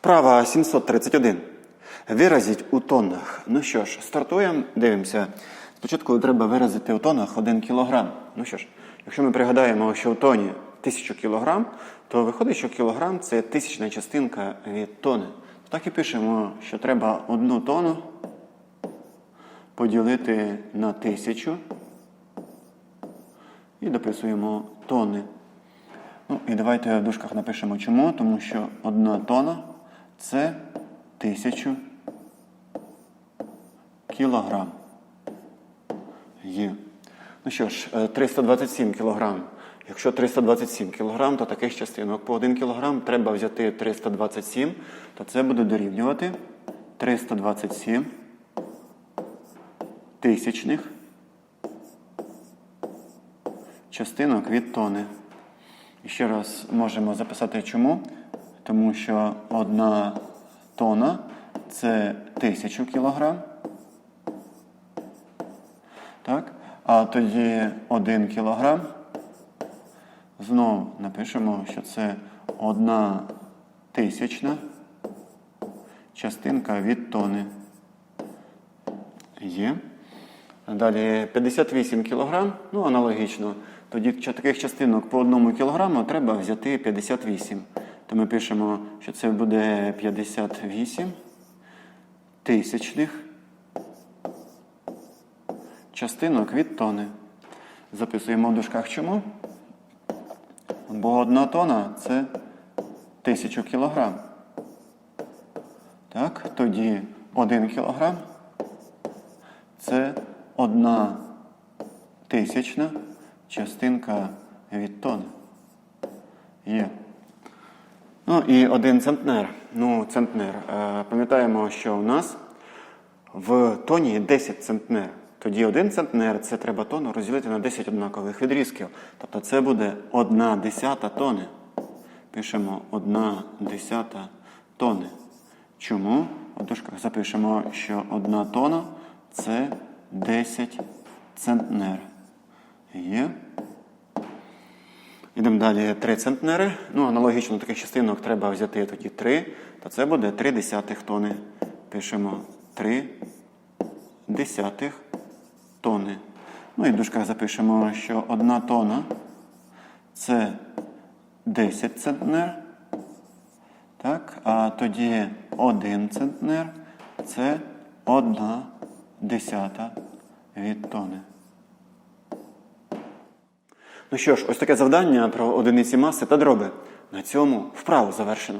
Вправа 731. Виразіть у тоннах. Ну що ж, стартуємо, дивимося. Спочатку треба виразити у тоннах 1 кг. Ну що ж, якщо ми пригадаємо, що в тоні 1000 кг, то виходить, що кілограм це тисячна частинка від тони. Так і пишемо, що треба одну тону поділити на тисячу і дописуємо тони. Ну і давайте в дужках напишемо чому, тому що одна тона це тисячу кілограм. Є. Ну що ж, е, 327 кілограм. Якщо 327 кілограм, то таких частинок по 1 кілограм треба взяти 327, то це буде дорівнювати 327 тисячних частинок від тони. І ще раз можемо записати чому. Тому що одна тона це тисячу кілограм. Так? А тоді один кілограм. Знову напишемо, що це одна тисячна частинка від тони. Є. Далі 58 кг, ну аналогічно. Тоді таких частинок по одному кілограму треба взяти 58. То ми пишемо, що це буде 58 тисячних частинок від тони. Записуємо в дужках чому? Бо одна тона це 1000 кілограм. Так, тоді 1 кілограм це одна тисячна частинка від тони. Є. Ну і один центнер. Ну, центнер. Е, пам'ятаємо, що у нас в тоні є 10 центнер. Тоді один центнер це треба тону розділити на 10 однакових відрізків. Тобто це буде одна десята тони. Пишемо одна десята тони. Чому? У дужках запишемо, що одна тона це 10 центнер. Є. Йдемо далі 3 центнери. Ну, аналогічно таких частинок треба взяти тоді 3, то це буде 3 десятих тони. Пишемо 3 десятих тони. Ну і в дужках запишемо, що 1 тона це 10 центнер. Так, а тоді 1 центнер це 1 десята від тони. Ну що ж, ось таке завдання про одиниці маси та дроби. На цьому вправу завершено.